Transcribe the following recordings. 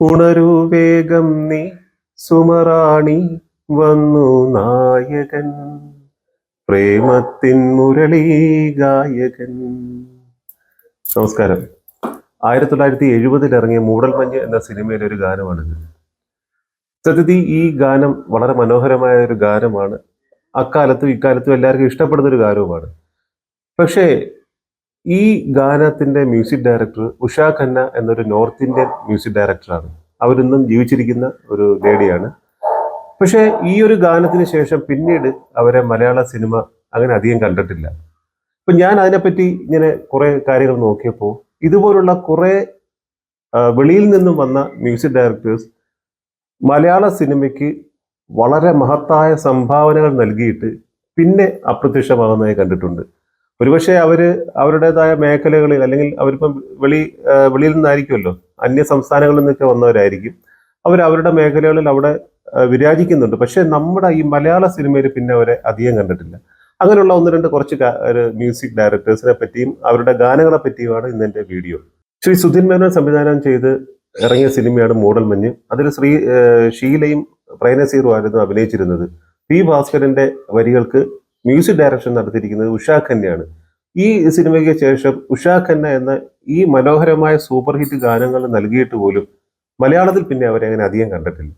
ഉണരൂ വേഗം നീ സുമറാണി വന്നു നായകൻ. പ്രേമത്തിൻ മുരളി ഗായകൻ. നമസ്കാരം. ആയിരത്തി തൊള്ളായിരത്തി എഴുപതിൽ ഇറങ്ങിയ മൂടൽമഞ്ഞ് എന്ന സിനിമയിലെ ഒരു ഗാനമാണിത് സത്യത്തിൽ ഈ ഗാനം വളരെ മനോഹരമായ ഒരു ഗാനമാണ്. അക്കാലത്തും ഇക്കാലത്തും എല്ലാവർക്കും ഇഷ്ടപ്പെടുന്ന ഒരു ഗാനവുമാണ്. പക്ഷേ ഈ ഗാനത്തിന്റെ മ്യൂസിക് ഡയറക്ടർ ഉഷ ഖന്ന എന്നൊരു നോർത്ത് ഇന്ത്യൻ മ്യൂസിക് ഡയറക്ടറാണ് അവരിന്നും ജീവിച്ചിരിക്കുന്ന ഒരു ലേഡിയാണ്. പക്ഷേ ഈ ഒരു ഗാനത്തിന് ശേഷം പിന്നീട് അവരെ മലയാള സിനിമ അങ്ങനെ അധികം കണ്ടിട്ടില്ല. അപ്പൊ ഞാൻ അതിനെപ്പറ്റി ഇങ്ങനെ കുറെ കാര്യങ്ങൾ നോക്കിയപ്പോൾ ഇതുപോലുള്ള കുറെ വെളിയിൽ നിന്നും വന്ന മ്യൂസിക് ഡയറക്ടേഴ്സ് മലയാള സിനിമയ്ക്ക് വളരെ മഹത്തായ സംഭാവനകൾ നൽകിയിട്ട് പിന്നെ അപ്രത്യക്ഷമാകുന്നതായി കണ്ടിട്ടുണ്ട്. ഒരുപക്ഷെ അവർ അവരുടേതായ മേഖലകളിൽ അല്ലെങ്കിൽ അവരിപ്പം വെളി വെളിയിൽ നിന്നായിരിക്കുമല്ലോ അന്യ സംസ്ഥാനങ്ങളിൽ നിന്നൊക്കെ വന്നവരായിരിക്കും. അവർ അവരുടെ മേഖലകളിൽ അവിടെ വിരാജിക്കുന്നുണ്ട്. പക്ഷെ നമ്മുടെ ഈ മലയാള സിനിമയിൽ പിന്നെ അവരെ അധികം കണ്ടിട്ടില്ല. അങ്ങനെയുള്ള ഒന്ന് രണ്ട് കുറച്ച് മ്യൂസിക് ഡയറക്ടേഴ്സിനെ പറ്റിയും അവരുടെ ഗാനങ്ങളെ പറ്റിയുമാണ് ഇന്ന് എന്റെ വീഡിയോ. ശ്രീ സുധീൻ മേനോൻ സംവിധാനം ചെയ്ത് ഇറങ്ങിയ സിനിമയാണ് മോഡൽ മഞ്ഞ്. അതിൽ ശ്രീ ഷീലയും പ്രൈനസീറും ആയിരുന്നു അഭിനയിച്ചിരുന്നത്. പി ഭാസ്കരന്റെ വരികൾക്ക് മ്യൂസിക് ഡയറക്ഷൻ നടത്തിയിരിക്കുന്നത് ഉഷാ ഖന്നയാണ് ഈ സിനിമയ്ക്ക് ശേഷം ഉഷാ ഖന്ന എന്ന ഈ മനോഹരമായ സൂപ്പർ ഹിറ്റ് ഗാനങ്ങൾ നൽകിയിട്ട് പോലും മലയാളത്തിൽ പിന്നെ അവരെ അങ്ങനെ അധികം കണ്ടിട്ടില്ല.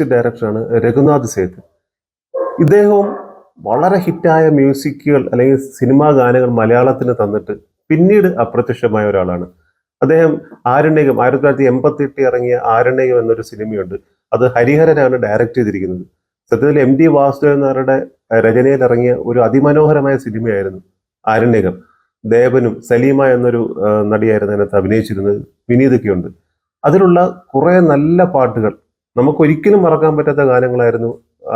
മ്യൂസിക് ഡയറക്ടറാണ് രഘുനാഥ് സേത്ത്. ഇദ്ദേഹവും വളരെ ഹിറ്റായ മ്യൂസിക്കുകൾ അല്ലെങ്കിൽ സിനിമാ ഗാനങ്ങൾ മലയാളത്തിന് തന്നിട്ട് പിന്നീട് അപ്രത്യക്ഷമായ ഒരാളാണ്. അദ്ദേഹം ആരണ്യകം ആയിരത്തി തൊള്ളായിരത്തി എൺപത്തി എട്ടിൽ ഇറങ്ങിയ ആരണ്യകം എന്നൊരു സിനിമയുണ്ട്. അത് ഹരിഹരനാണ് ഡയറക്റ്റ് ചെയ്തിരിക്കുന്നത്. സത്യത്തിൽ എം ഡി വാസുദേവൻ നായരുടെ രചനയിൽ ഇറങ്ങിയ ഒരു അതിമനോഹരമായ സിനിമയായിരുന്നു ആരണ്യകം. ദേവനും സലീമ എന്നൊരു നടിയായിരുന്നു അതിനകത്ത് അഭിനയിച്ചിരുന്നത് വിനീതൊക്കെയുണ്ട് അതിലുള്ള കുറേ നല്ല പാട്ടുകൾ നമുക്ക് ഒരിക്കലും മറക്കാൻ പറ്റാത്ത ഗാനങ്ങളായിരുന്നു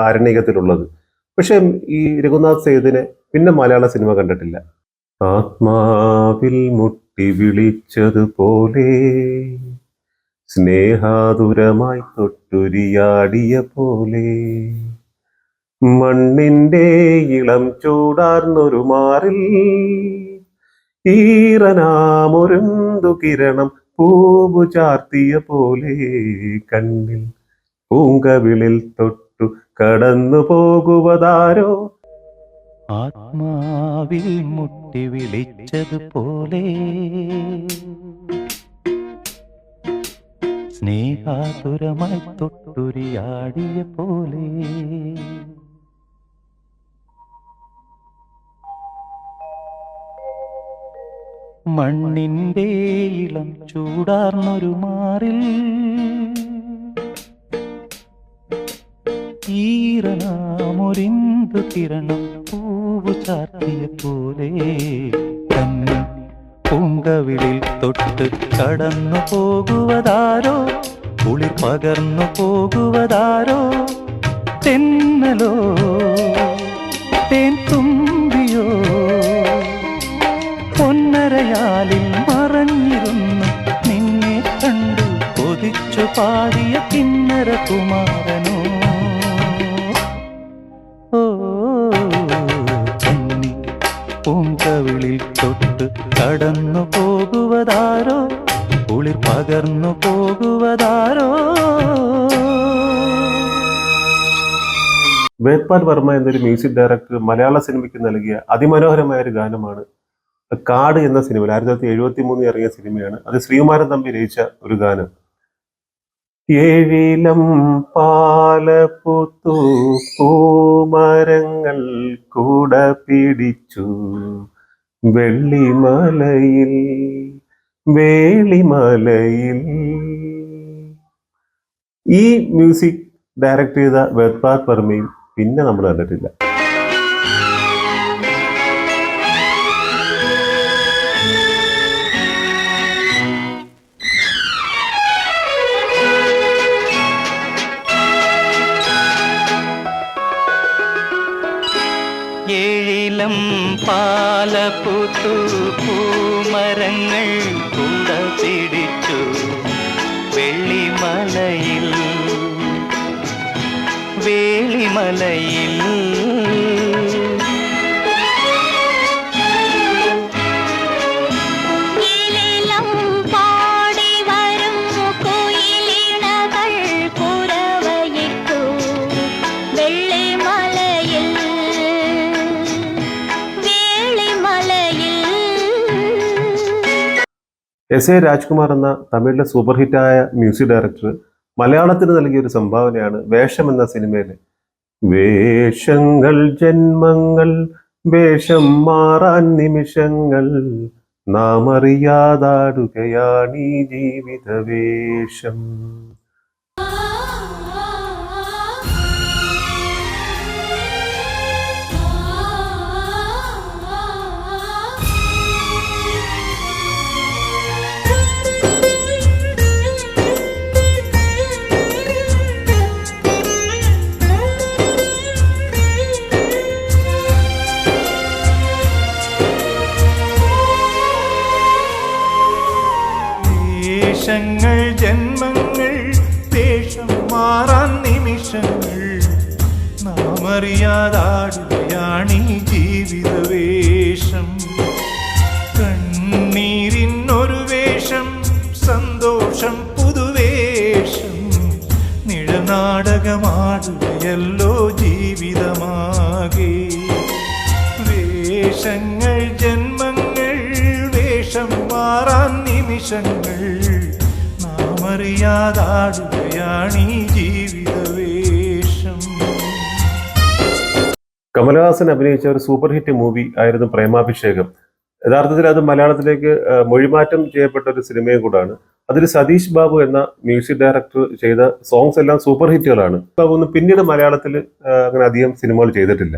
ആരണ്യകത്തിലുള്ളത്. പക്ഷെ ഈ രഘുനാഥ് സേതിനെ പിന്നെ മലയാള സിനിമ കണ്ടിട്ടില്ല. ആത്മാവിൽ മുട്ടി വിളിച്ചതുപോലെ സ്നേഹാതുരമായി തൊട്ടുരിയാടിയ പോലെ മണ്ണിന്റെ ഇളം ചൂടാർന്നൊരു മാറിൽ ഈറനാമൊരുന്തു കിരണം പൂവു ചാർത്തിയ പോലെ കണ്ണിൽ പൂങ്കവിളിൽ തൊട്ടു കടന്നു പോകുവതാരോ? ആത്മാവിൽ മുട്ടി വിളിച്ചതുപോലെ സ്നേഹാതുരമായി തൊട്ടുരിയാടിയ പോലെ. മണ്ണിന്റെ ഇളം ചൂടാർന്നൊരു മാറിൽ ഈറനാമൊരിന്തു കിരണം പൂവു ചാർത്തിയ പോലെ തന്നെ പൂങ്കവിളിൽ തൊട്ട് കടന്നു പോകുവതാരോ കുളിർ പകർന്നു പോകുവതാരോ തെന്നലോ തേൻ തുമ്പിയോ പൊന്നരയാലിൽ മറഞ്ഞിരുന്നു നിന്നെ കണ്ടു കൊതിച്ചു പാടിയ കിന്നര കുമാരനോ കടന്നു പോകുവതാരോ? കുളിർ പകർന്നു പോകുവതാരോ? വേദ്പാൽ വർമ്മ എന്നൊരു മ്യൂസിക് ഡയറക്ടർ മലയാള സിനിമയ്ക്ക് നൽകിയ അതിമനോഹരമായ ഒരു ഗാനമാണ് കാട് എന്ന സിനിമയിൽ ആയിരത്തി തൊള്ളായിരത്തി എഴുപത്തി മൂന്നിൽ ഇറങ്ങിയ സിനിമയാണ്. അത് ശ്രീകുമാരൻ തമ്പി രചിച്ച ഒരു ഗാനം. ഏഴിലം പാലപ്പുത്തു പൂമരങ്ങൾ കൂട പിടിച്ചു. വെള്ളിമലയിൽ വേളിമലയിൽ. ഈ മ്യൂസിക് ഡയറക്റ്റ് ചെയ്ത വേദ്പാൽ വർമ്മയും പിന്നെ നമ്മൾ കണ്ടിട്ടില്ല. വേളിമലയിൽ. എസ് എ രാജ്കുമാർ എന്ന തമിഴിലെ സൂപ്പർ ഹിറ്റായ മ്യൂസിക് ഡയറക്ടർ മലയാളത്തിന് നൽകിയ ഒരു സംഭാവനയാണ് വേഷം എന്ന സിനിമയിലെ വേഷങ്ങൾ ജന്മങ്ങൾ വേഷം മാറാൻ നിമിഷങ്ങൾ നാം അറിയാതാടുകയാണീ ജീവിത വേഷം വേഷങ്ങൾ ജന്മങ്ങൾ വേഷം മാറാൻ നിമിഷങ്ങൾ. നാം അറിയാതാടുകയാണീ ജീവിത വേഷം കണ്ണീരിനൊരു വേഷം സന്തോഷം പുതുവേഷം. നിഴനാടകമാടുകയല്ലോ ജീവിതമാകെ. വേഷങ്ങൾ ജന്മങ്ങൾ വേഷം മാറാൻ നിമിഷങ്ങൾ നാം അറിയാതാടുകയാണീ ജീവിത വേഷം കമലഹാസൻ അഭിനയിച്ച ഒരു സൂപ്പർ ഹിറ്റ് മൂവി ആയിരുന്നു പ്രേമാഭിഷേകം. യഥാർത്ഥത്തിൽ അത് മലയാളത്തിലേക്ക് മൊഴിമാറ്റം ചെയ്യപ്പെട്ട ഒരു സിനിമയും കൂടാണ്. അതിൽ സതീഷ് ബാബു എന്ന മ്യൂസിക് ഡയറക്ടർ ചെയ്ത സോങ്സ് എല്ലാം സൂപ്പർ ഹിറ്റുകളാണ്. ബാബു ഒന്നും പിന്നീട് മലയാളത്തിൽ അങ്ങനെ അധികം സിനിമകൾ ചെയ്തിട്ടില്ല.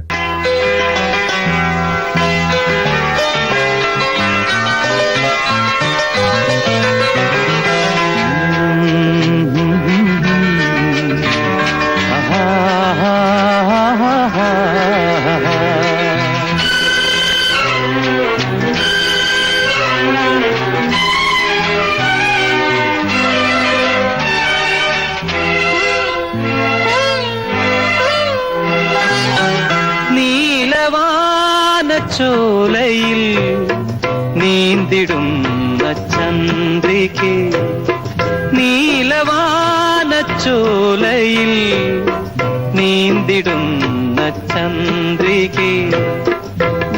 നീന്തിടുന്ന ചന്ദ്രികെ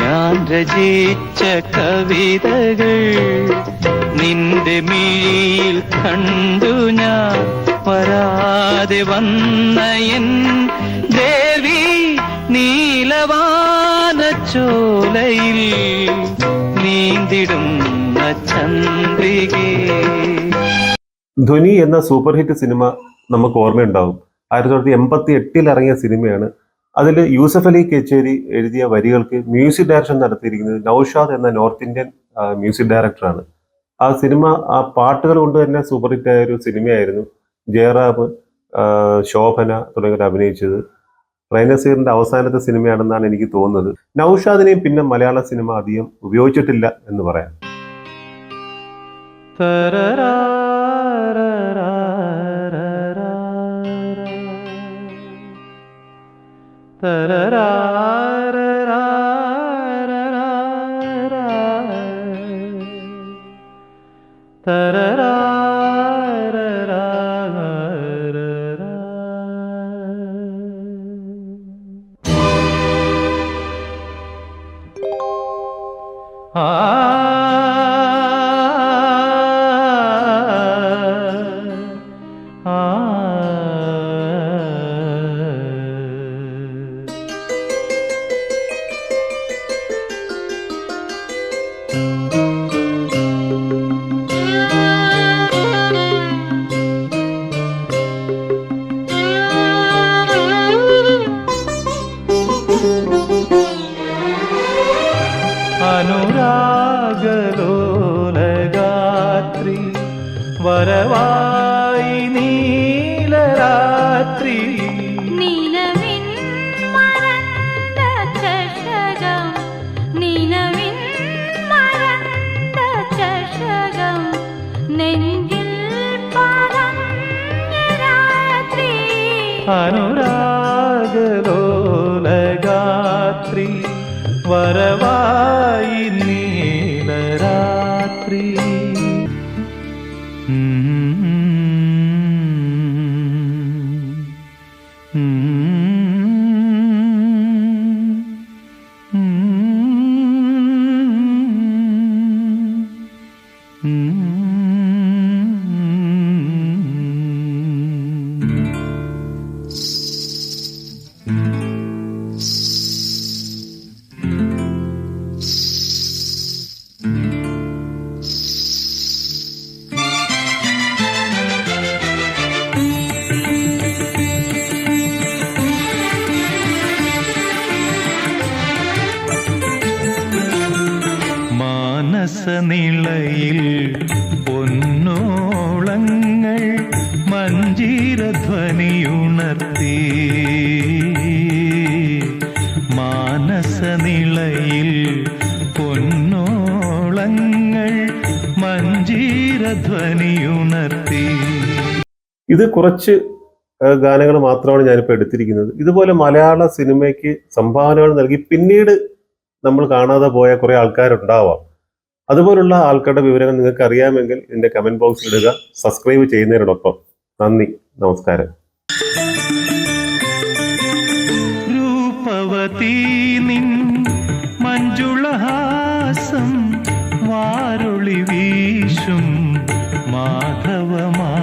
ഞാൻ രചിച്ച കവിതകൾ നിന്റെ മിഴിയിൽ കണ്ടു ഞാൻ. വരാതെ വന്ന എൻ ദേവി നീലവാനച്ചോലയിൽ നീന്തിടുന്ന ചന്ദ്രിക. ധ്വനി എന്ന സൂപ്പർ ഹിറ്റ് സിനിമ നമുക്ക് ഓർമ്മയുണ്ടാവും. ആയിരത്തി തൊള്ളായിരത്തി എൺപത്തി എട്ടിൽ ഇറങ്ങിയ സിനിമയാണ്. അതിൽ യൂസഫ് അലി കെച്ചേരി എഴുതിയ വരികൾക്ക് മ്യൂസിക് ഡയറക്ഷൻ നടത്തിയിരിക്കുന്നത് നൌഷാദ് എന്ന നോർത്ത് ഇന്ത്യൻ മ്യൂസിക് ഡയറക്ടറാണ്. ആ സിനിമ ആ പാട്ടുകൾ കൊണ്ട് തന്നെ സൂപ്പർ ഹിറ്റ് ആയ ഒരു സിനിമയായിരുന്നു. ജയറാം ശോഭന തുടങ്ങിയവർ അഭിനയിച്ചത്. റൈനസീറിന്റെ അവസാനത്തെ സിനിമയാണെന്നാണ് എനിക്ക് തോന്നുന്നത്. നൌഷാദിനെയും പിന്നെ മലയാള സിനിമ അധികം ഉപയോഗിച്ചിട്ടില്ല എന്ന് പറയാം. तररा രാത്രി നിലവിൻ മറന്ന ചഷകം. നിലവിൻ ചഷകം. നെഞ്ചിൽ പറഞ്ഞ രാത്രി. അനുരാഗലോലഗാത്രി വരവായി നീലരാത്രി മാനസനിളയിൽ പൊന്നോളങ്ങൾ മഞ്ജീരധ്വനിയുണർത്തി. മാനസനിളയിൽ പൊന്നോളങ്ങൾ മഞ്ജീരധ്വനിയുണർത്തി. ഇത് കുറച്ച് ഗാനങ്ങൾ മാത്രമാണ് ഞാനിപ്പോൾ എടുത്തിരിക്കുന്നത്. ഇതുപോലെ മലയാള സിനിമയ്ക്ക് സംഭാവനകൾ നൽകി പിന്നീട് നമ്മൾ കാണാതെ പോയ കുറെ ആൾക്കാരുണ്ടാവാം. അതുപോലുള്ള ആൾക്കാരുടെ വിവരങ്ങൾ നിങ്ങൾക്ക് അറിയാമെങ്കിൽ എന്റെ കമന്റ് ബോക്സിൽ ഇടുക. സബ്സ്ക്രൈബ് ചെയ്യുന്നതിനോടൊപ്പം. നന്ദി. നമസ്കാരം. രൂപവതീ